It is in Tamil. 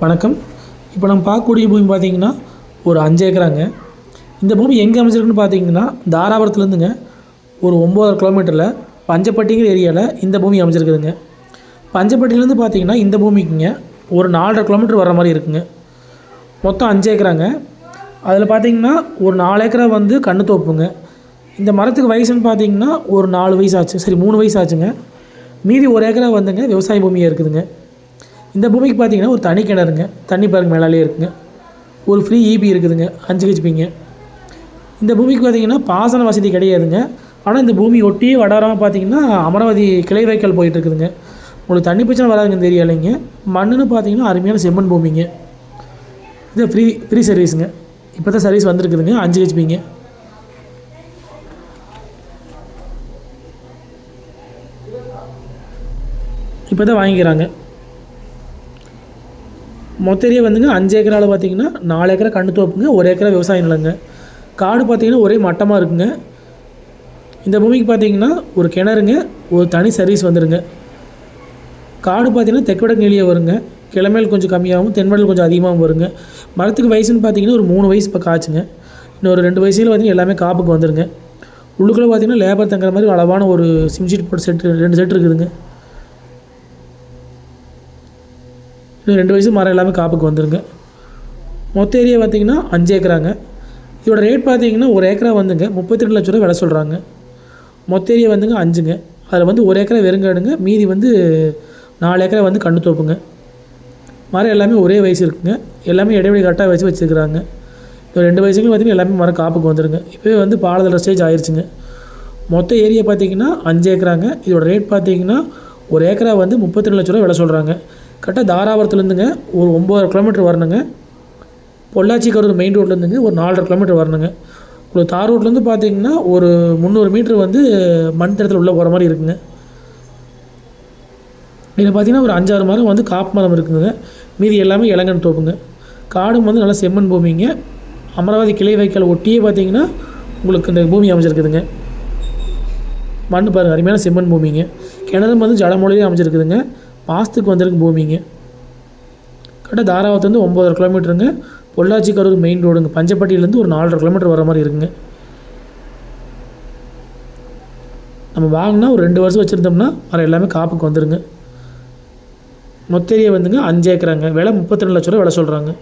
வணக்கம். இப்போ நம்ம பார்க்கக்கூடிய பூமி பார்த்தீங்கன்னா ஒரு அஞ்சு ஏக்கராங்க. இந்த பூமி எங்கே அமைச்சிருக்குன்னு பார்த்தீங்கன்னா தாராபுரத்துலேருந்துங்க. ஒரு ஒம்பது கிலோமீட்டரில் பஞ்சப்பட்டிங்கிற ஏரியாவில் இந்த பூமி அமைச்சிருக்குதுங்க பஞ்சப்பட்டியிலேருந்து பார்த்தீங்கன்னா இந்த பூமிக்குங்க ஒரு நாலரை கிலோமீட்டர் வர மாதிரி இருக்குங்க. மொத்தம் அஞ்சு ஏக்கராங்க. அதில் பார்த்தீங்கன்னா ஒரு நாலு ஏக்கரா வந்து கண்ணு தோப்புங்க. இந்த மரத்துக்கு வயசுன்னு பார்த்தீங்கன்னா ஒரு நாலு வயசு ஆச்சு. சரி மூணு வயசு ஆச்சுங்க. மீதி ஒரு ஏக்கரா வந்துங்க விவசாய பூமியாக இருக்குதுங்க. இந்த பூமிக்கு பார்த்தீங்கன்னா ஒரு தனி கிணறுங்க. தண்ணி பாருங்க மேலாலே இருக்குங்க. ஒரு ஃப்ரீ ஈபி இருக்குதுங்க அஞ்சு ஹெச்பிங்க இந்த பூமிக்கு பார்த்தீங்கன்னா பாசன வசதி கிடையாதுங்க. ஆனால் இந்த பூமி ஒட்டியே வடாரமாக பார்த்தீங்கன்னா அமராவதி கிளை வைக்கல் போயிட்டு இருக்குதுங்க. உங்களுக்கு தண்ணி பிரச்சனை வராதுங்க தெரியலைங்க. மண்ணுன்னு பார்த்தீங்கன்னா அருமையான செம்மண் பூமிங்க. இது ஃப்ரீ ஃப்ரீ சர்வீஸுங்க இப்போ தான் சர்வீஸ் வந்திருக்குதுங்க அஞ்சு ஹெச்பிங்க இப்போ தான் வாங்கிக்கிறாங்க. மொத்த ஏரியா வந்துங்க அஞ்சு ஏக்கரால் பார்த்தீங்கன்னா நாலு ஏக்கரா கண்ணு தோப்புங்க ஒரு ஏக்கரா விவசாய நிலங்க. காடு பார்த்தீங்கன்னா ஒரே மட்டமாக இருக்குங்க. இந்த பூமிக்கு பார்த்தீங்கன்னா ஒரு கிணறுங்க ஒரு தனி சர்வீஸ் வந்துடுங்க காடு பார்த்தீங்கன்னா தெற்குவடக்கு நிலையை வருங்க. கிழமையில் கொஞ்சம் கம்மியாகவும் தென்மடல் கொஞ்சம் அதிகமாகவும் வருங்க. மரத்துக்கு வயசுன்னு பார்த்தீங்கன்னா ஒரு மூணு வயசு பக்கம் ஆச்சுங்க இன்னொரு ரெண்டு வயசுல பார்த்தீங்கன்னா எல்லாமே காப்புக்கு வந்துடுங்க உள்ளுக்குள்ளே பார்த்தீங்கன்னா லேபர் தங்குற மாதிரி அளவான ஒரு சிம் ஷீட் போட்டு செட்டு ரெண்டு செட் இருக்குதுங்க. இன்னும் ரெண்டு வயசு மரம் எல்லாமே காப்புக்கு வந்துருங்க. மொத்த ஏரியா பார்த்தீங்கன்னா அஞ்சு ஏக்கராங்க. இதோட ரேட் பார்த்தீங்கன்னா ஒரு ஏக்கரா வந்துங்க. முப்பத்தி ரெண்டு லட்ச ரூபா விலை சொல்கிறாங்க மொத்த ஏரியா வந்துங்க அஞ்சுங்க. அதில் வந்து ஒரு ஏக்கரா வெறுங்காடுங்க. மீதி வந்து நாலு ஏக்கரா வந்து கண்ணு தோப்புங்க. மரம் எல்லாமே ஒரே வயசு இருக்குங்க. எல்லாமே இடைவெளி கரெக்டாக வச்சு வச்சுருக்குறாங்க. இப்போ ரெண்டு வயசுங்களும் பார்த்திங்கன்னா எல்லாமே மரம் காப்புக்கு வந்துருங்க. இப்போவே வந்து பாலதள ஸ்டேஜ் ஆயிடுச்சுங்க மொத்த ஏரியா பார்த்தீங்கன்னா அஞ்சு ஏக்கராங்க. இதோட ரேட் பார்த்தீங்கன்னா ஒரு ஏக்கரா வந்து முப்பத்தி ரெண்டு லட்ச ரூபா விலை சொல்கிறாங்க கரெக்டாக தாராபுரத்துலேருந்துங்க ஒரு ஒம்பது கிலோமீட்டர் வரணுங்க. பொள்ளாச்சி கரூர் மெயின் ரோட்லேருந்துங்க ஒரு நாலரை கிலோமீட்டர் வரணுங்க. உங்களுக்கு தார் ரோட்லேருந்து பார்த்தீங்கன்னா ஒரு முந்நூறு மீட்ரு வந்து மண் தடத்தில் உள்ளே போகிற மாதிரி இருக்குங்க. இதில் பார்த்தீங்கன்னா ஒரு அஞ்சாறு மரம் வந்து காப்பு மரம் இருக்குதுங்க மீதி எல்லாமே இளங்கன் தோப்புங்க. காடும் வந்து நல்லா செம்மண் பூமிங்க. அமராவதி கிளை வைக்கல் ஒட்டியே பார்த்தீங்கன்னா உங்களுக்கு இந்த பூமி அமைஞ்சிருக்குதுங்க. மண் பாருங்கள் அருமையான செம்மண் பூமிங்க. கிணறும் வந்து ஜடமொழியே அமைஞ்சிருக்குதுங்க. மாதத்துக்கு வந்திருக்கு பூமிங்க. கரெக்டாக தாராவத்துலேருந்து ஒம்பதரை கிலோமீட்டருங்க. பொள்ளாச்சி கரூர் மெயின் ரோடுங்க பஞ்சப்பட்டியிலேருந்து ஒரு நாலரை கிலோமீட்டர் வர மாதிரி இருக்குங்க. நம்ம வாங்கினா ஒரு ரெண்டு வருஷம் வச்சுருந்தோம்னா மரம் எல்லாமே காப்புக்கு வந்துருங்க. மொத்த ஏரியா வந்துங்க அஞ்சு ஏக்கராங்க. விலை முப்பத்தி ரெண்டு லட்ச ரூபா விலை சொல்கிறாங்க